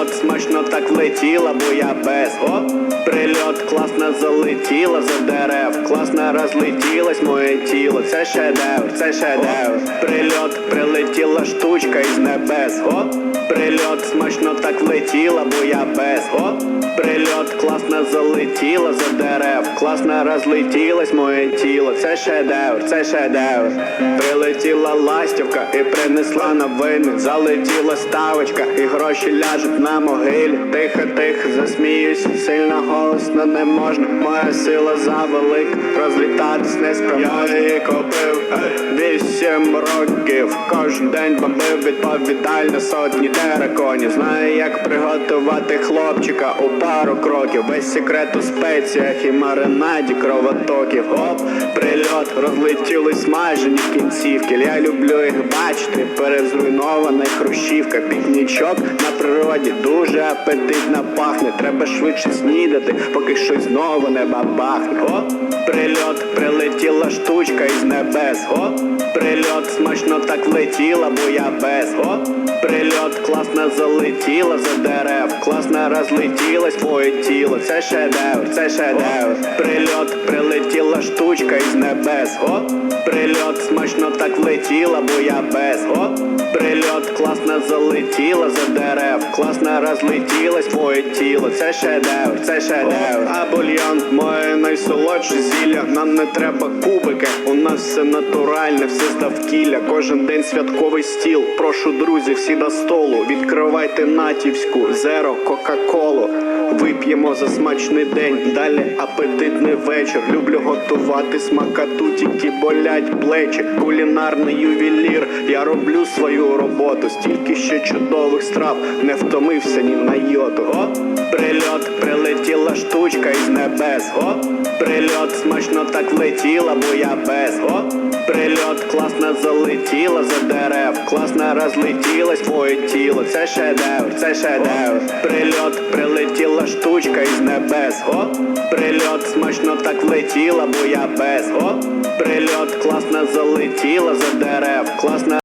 Прильот смачно так влетіла, бо я без Оп, прильот класно залетіла за дерев, класно розлетілось моє тіло. Це шедевр, це шедевр. Прильот прилетіла штучка із небес. Оп, прильот смачно так влетіла, бо я без Оп, прильот класно залетіла за дерев, класно розлетілось моє тіло. Це шедевр, це шедевр. Прилетіла ластівка і принесла новини. Залетіла ставочка, і гроші ляжуть на могилі. Тихо, тихо, засміюсь, сильно голосно не можна. Моя сила завелика, розлітатись не. Я її купив вісім років. Кожен день бомбив відповідально сотні тераконів. Знаю, як приготувати хлопчика у пару кроків. Весь секрет у спеціях і маринаді кровотоків. Оп, прильот, розлетілись майже ні кінцівки. Я люблю їх бачити. Перезруйнована хрущівка, пікнічок на природі дуже апетитно пахне. Треба швидше снідати, поки щось знову не бабахне. О, прильот, прилетіла штучка із небес. О, прильот смачно так влетіла, бо я без. О, прильот класно залетіла за дерев, класно розлетілось твоє тіло. Це шедевр, це шедевр. Прильот, прилетіла штучка із небес. О, прильот смачно так влетіла, бо я без. О, прильот класно залетіла за дерев, класно розлетілось твоє тіло. Це шедевр, це шедевр. А бульйон моє найсолодше зілля. Нам не треба кубики. У нас все натуральне, все з. Кожен день святковий стіл. Прошу, друзі, всі до столу. Відкривайте натівську, зеро, кока-колу. Вип'ємо за смачний день, далі апетитний вечір. Люблю готувати смакату, тільки болять плечі. Кулінарний ювелір. Я роблю свою роботу. Стільки ще чудових страв, не втомився ні на йоту. О, прильот, прилетіла штучка із небес. О, прильот смачно так влетіла, бо я без. О, прильот класно залетіла за дерев, класно розлетілось твоє тіло. Це шедевр, це шедевр. Прильот, прилетіла штучка із небес. О, прильот смачно так влетіла, бо я без. О, прильот класно залетіла за дерев, класно